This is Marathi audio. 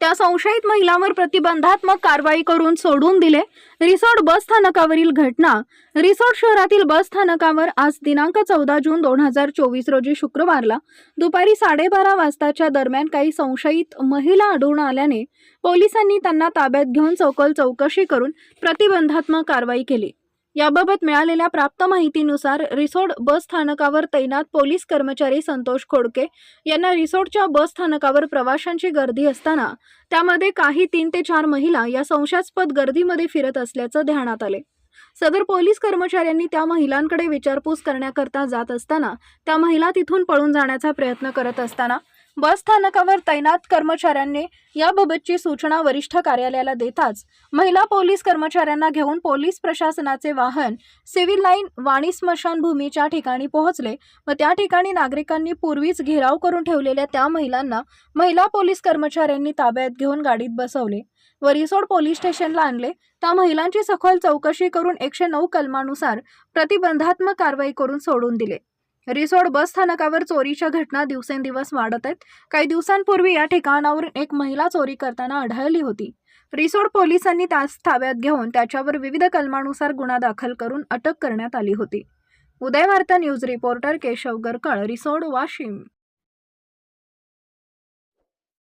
त्या संशयित महिलांवर प्रतिबंधात्मक कारवाई करून सोडून दिले. रिसोड बस स्थानकावरील घटना. रिसोड शहरातील बस स्थानकावर आज दिनांक चौदा जून दोन हजार चोवीस रोजी शुक्रवारला दुपारी साडेबारा वाजताच्या दरम्यान काही संशयित महिला आढळून आल्याने पोलिसांनी त्यांना ताब्यात घेऊन चौकल चौकशी करून प्रतिबंधात्मक कारवाई केली. याबाबत मिळालेल्या प्राप्त माहितीनुसार रिसोड बस स्थानकावर तैनात पोलीस कर्मचारी संतोष खोडके यांना रिसोडच्या बस स्थानकावर प्रवाशांची गर्दी असताना त्यामध्ये काही तीन ते चार महिला या संशयास्पद गर्दीमध्ये फिरत असल्याचं ध्यानात आले. सदर पोलीस कर्मचाऱ्यांनी त्या महिलांकडे विचारपूस करण्याकरता जात असताना त्या महिला तिथून पळून जाण्याचा प्रयत्न करत असताना बस स्थानकावर तैनात कर्मचाऱ्यांनी याबाबतची सूचना वरिष्ठ कार्यालयाला देताच महिला पोलीस कर्मचाऱ्यांना घेऊन पोलीस प्रशासनाचे वाहन सिव्हिल लाईन वाणी स्मशानभूमीच्या ठिकाणी पोहोचले. व त्या ठिकाणी नागरिकांनी पूर्वीच घेराव करून ठेवलेल्या त्या महिलांना महिला पोलीस कर्मचाऱ्यांनी ताब्यात घेऊन गाडीत बसवले. व रिसोड पोलीस स्टेशनला आणले. त्या महिलांची सखोल चौकशी करून एकशे नऊ कलमानुसार प्रतिबंधात्मक कारवाई करून सोडून दिले. रिसोड बस स्थानकावर चोरीच्या घटना दिवसेंदिवस वाढत आहेत. काही दिवसांपूर्वी या ठिकाणावरून एक महिला चोरी करताना आढळली होती. रिसोड पोलिसांनी त्यास ताब्यात घेऊन त्याच्यावर विविध कलमानुसार गुन्हा दाखल करून अटक करण्यात आली होती. Uday Varta news reporter Keshav Garkal Risod Washim.